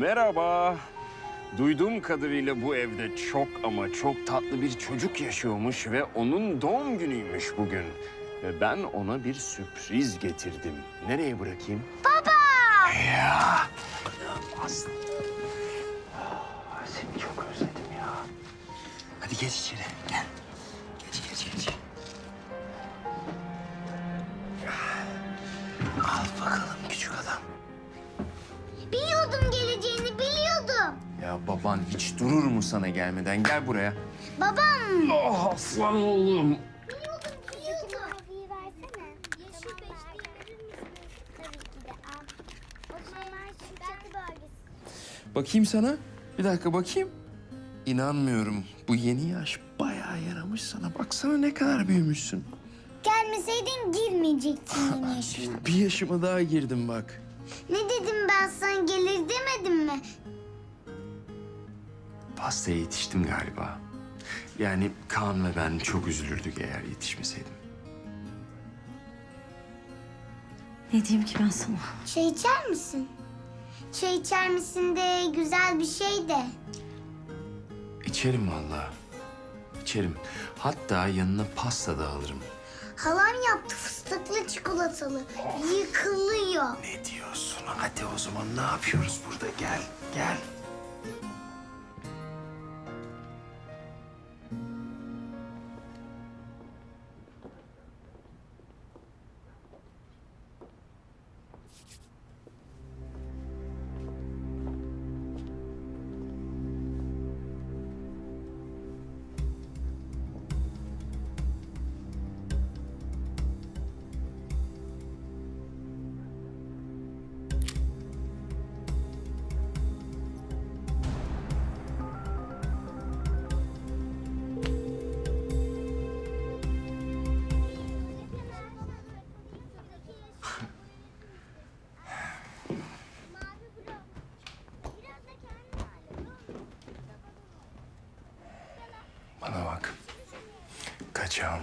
Merhaba. Duyduğum kadarıyla bu evde çok ama çok tatlı bir çocuk yaşıyormuş ve onun doğum günüymüş bugün. Ve ben ona bir sürpriz getirdim. Nereye bırakayım? Baba! Ya! Aslı. Ah, Seni çok özledim ya. Hadi geç içeri. Gel. Geç, geç, geç. Ya baban hiç durur mu sana gelmeden? Gel buraya. Babam. Oh aslan oğlum. Bakayım sana. Bir dakika bakayım. İnanmıyorum. Bu yeni yaş bayağı yaramış sana. Baksana ne kadar büyümüşsün. Gelmeseydin girmeyecektin yeni yaşına. Bir yaşıma daha girdim bak. Ne dedim ben sana gelir demedim mi? Pastaya yetiştim galiba. Yani Kaan ve ben çok üzülürdük eğer yetişmeseydim. Ne diyeyim ki ben sana? Çay içer misin? Çay içer misin de güzel bir şey de. İçerim vallahi. İçerim. Hatta yanına pasta da alırım. Halam yaptı fıstıklı çikolatalı. Yıkılıyor. Ne diyorsun? Hadi o zaman ne yapıyoruz burada? Gel, gel. Kaçağım.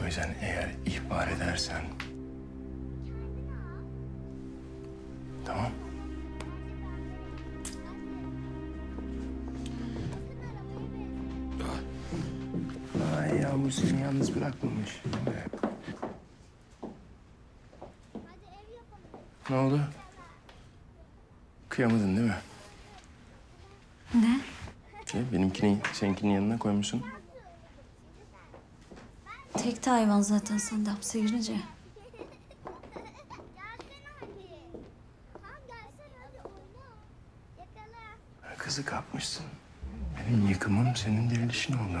O yüzden eğer ihbar edersen... Tamam. Ay Yağmur seni yalnız bırakmamış. Ne oldu? Kıyamadın değil mi? Ne? Şey, benimkini seninkinin yanına koymuşsun. Tek de hayvan zaten sen de hapse girince. Gelsene hadi. Tamam gelsene hadi oyna. Yakala. Kızı kapmışsın. Benim yıkımım senin dirilişin oldu.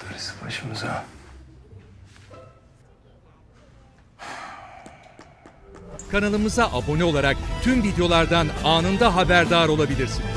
Darısı başımıza. Kanalımıza abone olarak tüm videolardan anında haberdar olabilirsiniz.